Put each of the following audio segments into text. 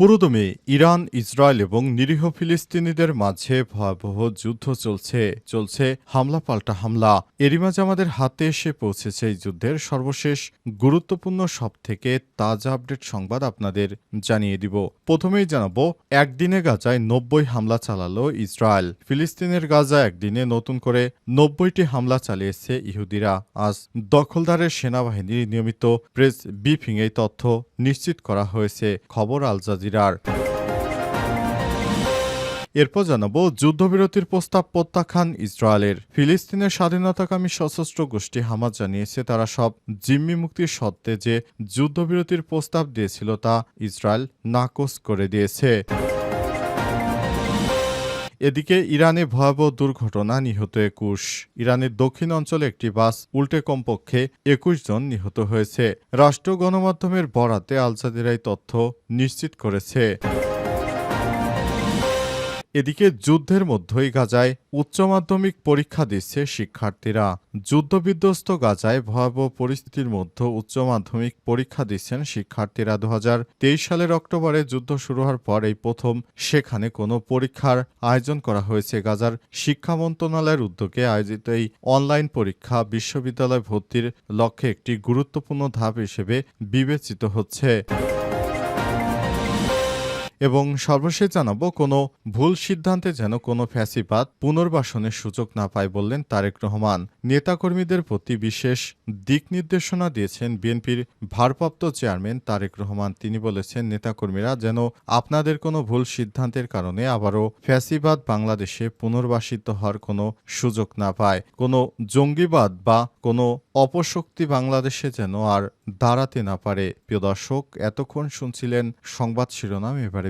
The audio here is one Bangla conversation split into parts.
পুরোদমে ইরান, ইসরায়েল এবং নিরীহ ফিলিস্তিনিদের মাঝে ভয়াবহ যুদ্ধ চলছে। চলছে হামলা পাল্টা হামলা। এরই মাঝে আমাদের হাতে এসে পৌঁছেছে এই যুদ্ধের সর্বশেষ গুরুত্বপূর্ণ সব থেকে তাজা আপডেট সংবাদ আপনাদের জানিয়ে দিব। প্রথমেই জানাব, একদিনে গাজায় নব্বই হামলা চালালো ইসরায়েল। ফিলিস্তিনের গাজা একদিনে নতুন করে নব্বইটি হামলা চালিয়েছে ইহুদিরা। আজ দখলদারের সেনাবাহিনীর নিয়মিত প্রেস ব্রিফিং এই তথ্য নিশ্চিত করা হয়েছে। খবর আল জাজিরার এরপর জানাব, যুদ্ধবিরতির প্রস্তাব প্রত্যাখ্যান ইসরায়েলের। ফিলিস্তিনের স্বাধীনতাকামী সশস্ত্র গোষ্ঠী হামাজ জানিয়েছে, তারা সব জিম্মি মুক্তির সত্ত্বে যে যুদ্ধবিরতির প্রস্তাব দিয়েছিল তা ইসরায়েল নাকচ করে দিয়েছে। এদিকে ইরানে ভয়াবহ দুর্ঘটনা নিহত একুশ। ইরানের দক্ষিণ অঞ্চলে একটি বাস উল্টে কমপক্ষে একুশ জন নিহত হয়েছে। রাষ্ট্র গণমাধ্যমের বরাতে আলসাদিরাই তথ্য নিশ্চিত করেছে। এদিকে যুদ্ধের মধ্যেই গাজায় উচ্চ মাধ্যমিক পরীক্ষা দিচ্ছে শিক্ষার্থীরা। যুদ্ধবিধ্বস্ত গাজায় ভয়াবহ পরিস্থিতির মধ্যে উচ্চ মাধ্যমিক পরীক্ষা দিচ্ছেন শিক্ষার্থীরা। দু হাজার তেইশ সালের অক্টোবরে যুদ্ধ শুরু হওয়ার পর এই প্রথম, সেখানে কোনো পরীক্ষার আয়োজন করা হয়েছে। গাজার শিক্ষা মন্ত্রণালয়ের উদ্যোগে আয়োজিত এই অনলাইন পরীক্ষা বিশ্ববিদ্যালয় ভর্তির লক্ষ্যে একটি গুরুত্বপূর্ণ ধাপ হিসেবে বিবেচিত হচ্ছে। এবং সর্বশেষ জানাব, কোনো ভুল সিদ্ধান্তে যেন কোনো ফ্যাসিবাদ পুনর্বাসনের সুযোগ না পায় বললেন তারেক রহমান। নেতাকর্মীদের প্রতি বিশেষ দিক নির্দেশনা দিয়েছেন বিএনপির ভারপ্রাপ্ত চেয়ারম্যান তারেক রহমান। তিনি বলেছেন, নেতাকর্মীরা যেন আপনাদের কোনো ভুল সিদ্ধান্তের কারণে আবারও ফ্যাসিবাদ বাংলাদেশে পুনর্বাসিত হওয়ার কোনো সুযোগ না পায়। কোনো জঙ্গিবাদ বা কোনো অপশক্তি বাংলাদেশে যেন আর দাঁড়াতে না পারে। প্রিয় দর্শক, এতক্ষণ শুনছিলেন সংবাদ শিরোনাম, এবারে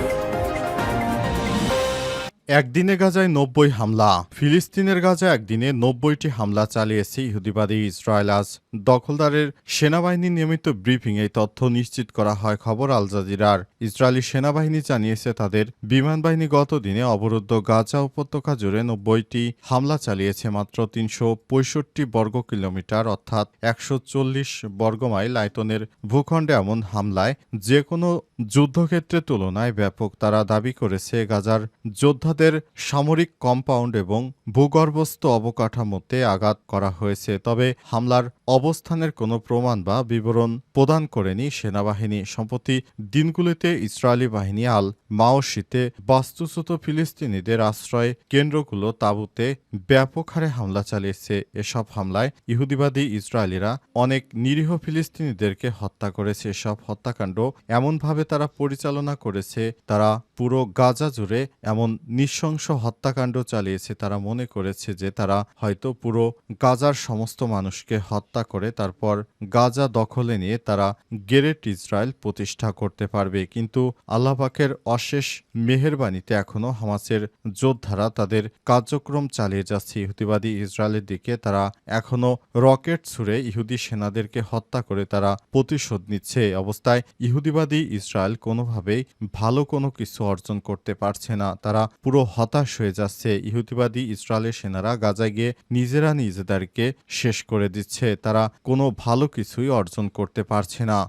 একদিনে গাজায় নব্বই হামলা। ফিলিস্তিনের গাজায় একদিনে নব্বইটি হামলা চালিয়েছে ইহুদিবাদী ইসরায়েল। আজ দখলদারের সেনাবাহিনী নিয়মিত ব্রিফিং এই তথ্য নিশ্চিত করা হয় খবর আল জাজিরার। ইসরায়েলি সেনাবাহিনী জানিয়েছে তাদের বিমান বাহিনী গত দিনে অবরুদ্ধ গাজা উপত্যকা জুড়ে নব্বইটি হামলা চালিয়েছে মাত্র তিনশো পঁয়ষট্টি বর্গ কিলোমিটার, অর্থাৎ একশো চল্লিশ বর্গমাইল আয়তনের ভূখণ্ডে এমন হামলায় যে কোনো যুদ্ধক্ষেত্রের তুলনায় ব্যাপক তারা দাবি করেছে। গাজার যোদ্ধাদের সামরিক কম্পাউন্ড এবং ভূগর্ভস্থ অবকাঠামোতে আঘাত করা হয়েছে, তবে হামলার অবস্থানের কোনো প্রমাণ বা বিবরণ প্রদান করেনি সেনাবাহিনী। সম্প্রতি দিনগুলিতে ইসরায়েলি বাহিনী আল মাওশিতে বাস্তুচ্যুত ফিলিস্তিনিদের আশ্রয় কেন্দ্রগুলো তাঁবুতে ব্যাপক হারে হামলা চালিয়েছে। এসব হামলায় ইহুদিবাদী ইসরায়েলিরা অনেক নিরীহ ফিলিস্তিনিদেরকে হত্যা করেছে। এসব হত্যাকাণ্ড এমনভাবে তারা পরিচালনা করেছে, তারা পুরো গাজা জুড়ে এমন নৃশংস হত্যাকাণ্ড চালিয়েছে, তারা মনে করেছে যে তারা হয়তো পুরো গাজার সমস্ত মানুষকে হত্যা করে তারপর গাজা দখলে নিয়ে তারা গেরেট ইসরায়েল প্রতিষ্ঠা করতে পারবে। কিন্তু আল্লাপাকের অশেষ মেহেরবানিতে এখনও হামাসের যোদ্ধারা তাদের কার্যক্রম চালিয়ে যাচ্ছে। ইহুদিবাদী ইসরায়েলের দিকে তারা এখনও রকেট ছুড়ে ইহুদি সেনাদেরকে হত্যা করে তারা প্রতিশোধ নিচ্ছে। অবস্থায় ইহুদিবাদী ইসরায়েল কোনোভাবেই ভালো কোনো কিছু অর্জন করতে পারছে না। তারা পুরো হতাশ হয়ে যাচ্ছে। ইহুতিবাদী ইসরায়েলের সেনারা গাজায় গিয়ে নিজেরা নিজেদেরকে শেষ করে দিচ্ছে। তারা কোনো ভালো কিছুই অর্জন করতে পারছে না।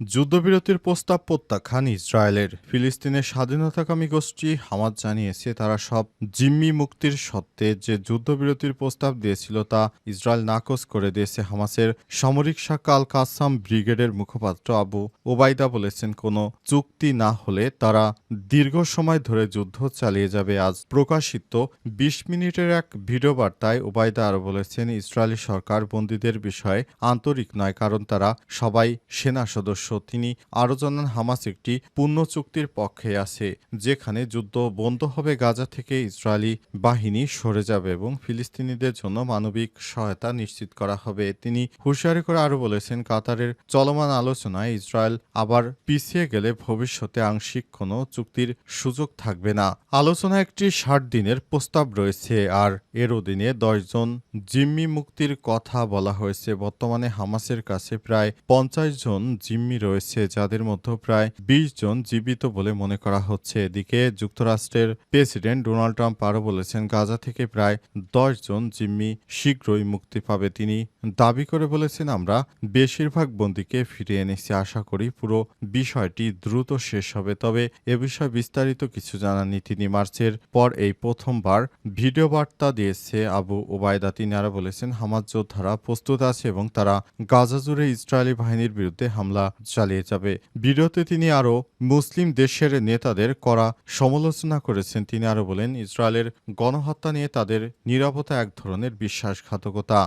যুদ্ধবিরতির প্রস্তাব প্রত্যাখ্যান ইসরায়েলের। ফিলিস্তিনের স্বাধীনতাকামী গোষ্ঠী হামাদ জানিয়েছে, তারা সব জিম্মি মুক্তির সত্ত্বে যে যুদ্ধবিরতির প্রস্তাব দিয়েছিল তা ইসরায়েল নাকচ করে দিয়েছে হামাসের সামরিক শাখা আল কাসাম ব্রিগেডের মুখপাত্র আবু ওবায়দা বলেছেন, কোনো চুক্তি না হলে তারা দীর্ঘ সময় ধরে যুদ্ধ চালিয়ে যাবে। আজ প্রকাশিত বিশ মিনিটের এক ভিডিও বার্তায় ওবায়দা আরও বলেছেন, ইসরায়েলি সরকার বন্দীদের বিষয়ে আন্তরিক নয়, কারণ তারা সবাই সেনা সদস্য। অবশ্য তিনি আরও জানান, হামাস একটি পূর্ণ চুক্তির পক্ষে আছে, যেখানে যুদ্ধ বন্ধ হবে গাজা থেকে ইসরায়েলি বাহিনী সরে যাবে এবং ফিলিস্তিনিদের জন্য মানবিক সহায়তা নিশ্চিত করা হবে। তিনি হুঁশিয়ারি করে আরও বলেছেন, কাতারের চলমান আলোচনায় ইসরায়েল আবার পিছিয়ে গেলে ভবিষ্যতে আংশিক কোনো চুক্তির সুযোগ থাকবে না। আলোচনায় একটি ষাট দিনের প্রস্তাব রয়েছে আর এর অধীনে দশজন জিম্মি মুক্তির কথা বলা হয়েছে। বর্তমানে হামাসের কাছে প্রায় পঞ্চাশ জন জিম্মি রয়েছে, যাদের মধ্যে প্রায় বিশ জন জীবিত বলে মনে করা হচ্ছে। এদিকে যুক্তরাষ্ট্রের প্রেসিডেন্ট ডোনাল্ড ট্রাম্প আরও বলেছেন, গাজা থেকে প্রায় দশ জন জিম্মি শীঘ্রই মুক্তি পাবে। তিনি দাবি করে বলেছেন, আমরা বেশিরভাগ বন্দীকে ফিরিয়ে এনেছি। আশা করি পুরো বিষয়টি দ্রুত শেষ হবে। তবে এ বিষয়ে বিস্তারিত কিছু জানাননি তিনি মার্চের পর এই প্রথমবার ভিডিও বার্তা দিয়েছে আবু ওবায়দা। তিনি আরও বলেছেন হামাজ যোদ্ধারা প্রস্তুত আছে এবং তারা গাজা জুড়ে ইসরায়েলি বাহিনীর বিরুদ্ধে হামলা চালিয়ে যাবে। ভিডিওতে তিনি আরও মুসলিম দেশের নেতাদের করা সমালোচনা করেছেন। তিনি আরও বলেন, ইসরায়েলের গণহত্যা নিয়ে তাদের নিরাপত্তা এক ধরনের বিশ্বাসঘাতকতা।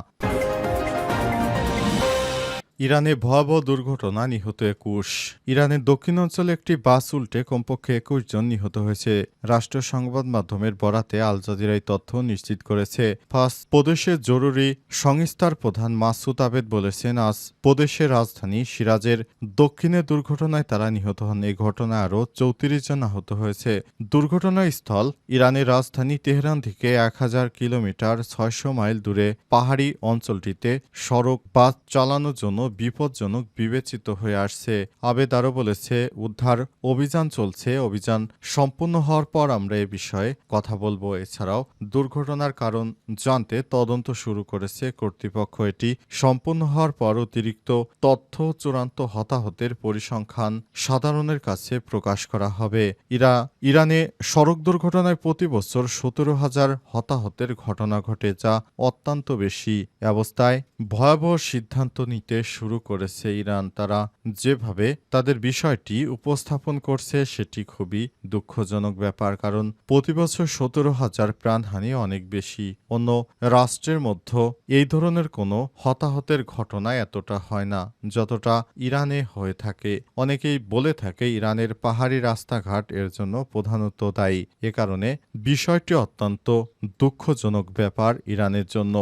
ইরানে ভয়াবহ দুর্ঘটনা নিহত একুশ। ইরানের দক্ষিণ অঞ্চলে একটি বাস উল্টে কমপক্ষে একুশ জন নিহত হয়েছে। রাষ্ট্রীয় সংবাদ মাধ্যমের বরাতে আল জাজিরা এই তথ্য নিশ্চিত করেছে। ফার্স্ট প্রদেশের জরুরি সংস্থার প্রধান মাসুদ আবেদ বলেছেন, আজ প্রদেশের রাজধানী সিরাজের দক্ষিণে দুর্ঘটনায় তারা নিহত হন। এই ঘটনায় আরও চৌত্রিশ জন আহত হয়েছে। দুর্ঘটনাস্থল ইরানের রাজধানী তেহরান থেকে এক হাজার কিলোমিটার ছয়শো মাইল দূরে পাহাড়ি অঞ্চলটিতে সড়ক, বাস চালানোর জন্য বিপজ্জনক বিবেচিত হয়ে আসছে। আবেদ আরও বলেছে, উদ্ধার অভিযান চলছে, অভিযান সম্পূর্ণ হওয়ার পর আমরা এ বিষয়ে কথা বলব। এছাড়াও দুর্ঘটনার কারণ জানতে তদন্ত শুরু করেছে কর্তৃপক্ষ। এটি সম্পূর্ণ হওয়ার পর অতিরিক্ত তথ্য চূড়ান্ত হতাহতের পরিসংখ্যান সাধারণের কাছে প্রকাশ করা হবে। ইরা, ইরানে সড়ক দুর্ঘটনায় প্রতি বছর সতেরো হাজার হতাহতের ঘটনা ঘটে, যা অত্যন্ত বেশি। অবস্থায় ভয়াবহ সিদ্ধান্ত নিতে শুরু করেছে ইরান। তারা যেভাবে তাদের বিষয়টি উপস্থাপন করছে, সেটি খুবই দুঃখজনক ব্যাপার, কারণ প্রতি বছর সতেরো হাজার প্রাণহানি অনেক বেশি। অন্য রাষ্ট্রের মধ্যে এই ধরনের কোনো হতাহতের ঘটনা এতটা হয় না, যতটা ইরানে হয়ে থাকে। অনেকেই বলে থাকে, ইরানের পাহাড়ি রাস্তাঘাট এর জন্য প্রধানত দায়ী। এ কারণে বিষয়টি অত্যন্ত দুঃখজনক ব্যাপার ইরানের জন্য।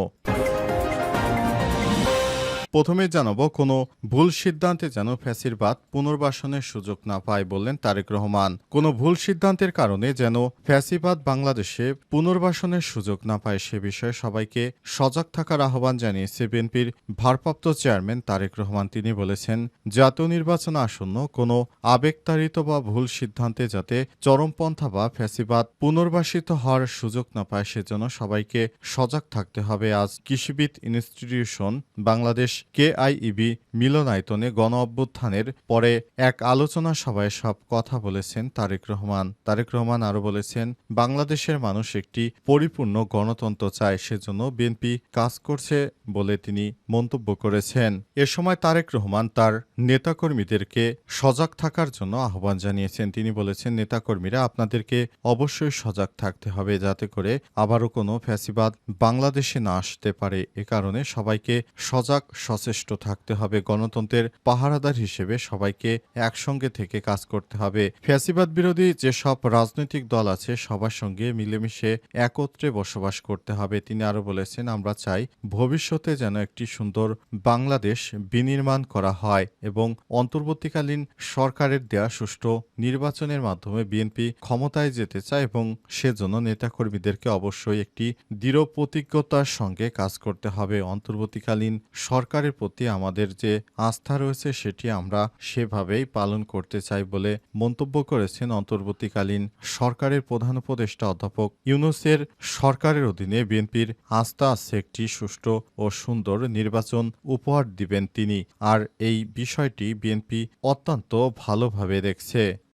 প্রথমে জানাব, কোনো ভুল সিদ্ধান্তে যেন ফ্যাসিরবাদ পুনর্বাসনের সুযোগ না পায় বললেন তারেক রহমান। কোনো ভুল সিদ্ধান্তের কারণে যেন ফ্যাসিবাদ বাংলাদেশে পুনর্বাসনের সুযোগ না পায় সে বিষয়ে সবাইকে সজাগ থাকার আহ্বান জানিয়েছে বিএনপির ভারপ্রাপ্ত চেয়ারম্যান তারেক রহমান। তিনি বলেছেন, জাতীয় নির্বাচন আসন্ন কোনো আবেগতাড়িত বা ভুল সিদ্ধান্তে যাতে চরমপন্থা বা ফ্যাসিবাদ পুনর্বাসিত হওয়ার সুযোগ না পায় সেজন্য সবাইকে সজাগ থাকতে হবে। আজ কৃষিবিদ ইনস্টিটিউশন বাংলাদেশ কেআইইবি মিলনায়তনে গণ অভ্যুত্থানের পরে এক আলোচনা সভায় সব কথা বলেছেন তারেক রহমান। তারেক রহমান আরও বলেছেন, বাংলাদেশের মানুষ একটি পরিপূর্ণ গণতন্ত্র চায়, সেজন্য বিএনপি কাজ করছে বলে তিনি মন্তব্য করেছেন। এ সময় তারেক রহমান তার নেতাকর্মীদেরকে সজাগ থাকার জন্য আহ্বান জানিয়েছেন। তিনি বলেছেন, নেতাকর্মীরা আপনাদেরকে অবশ্যই সজাগ থাকতে হবে, যাতে করে আবারও কোনো ফ্যাসিবাদ বাংলাদেশে না আসতে পারে। এ কারণে সবাইকে সজাগ সচেষ্ট থাকতে হবে। গণতন্ত্রের পাহারাদার হিসেবে সবাইকে একসঙ্গে থেকে কাজ করতে হবে। ফ্যাসিবাদ বিরোধী যেসব রাজনৈতিক দল আছে, সবার সঙ্গে মিলেমিশে একত্রে বসবাস করতে হবে। তিনি আরও বলেছেন, আমরা চাই ভবিষ্যতে যেন একটি সুন্দর বাংলাদেশ বিনির্মাণ করা হয় এবং অন্তর্বর্তীকালীন সরকারের দেয়া সুষ্ঠু নির্বাচনের মাধ্যমে বিএনপি ক্ষমতায় যেতে চায় এবং সেজন্য নেতাকর্মীদেরকে অবশ্যই একটি দৃঢ় প্রতিজ্ঞতার সঙ্গে কাজ করতে হবে। অন্তর্বর্তীকালীন সরকারের প্রতি আমাদের যে আস্থা রয়েছে, সেটি আমরা সেভাবেই পালন করতে চাই বলে মন্তব্য করেছেন অন্তর্বর্তীকালীন সরকারের প্রধান উপদেষ্টা অধ্যাপক ইউনুসের সরকারের অধীনে বিএনপির আস্থা আছে একটি সুষ্ঠু ও সুন্দর নির্বাচন উপহার দিবেন তিনি। আর এই বিষয়টি বিএনপি অত্যন্ত ভালোভাবে দেখছে।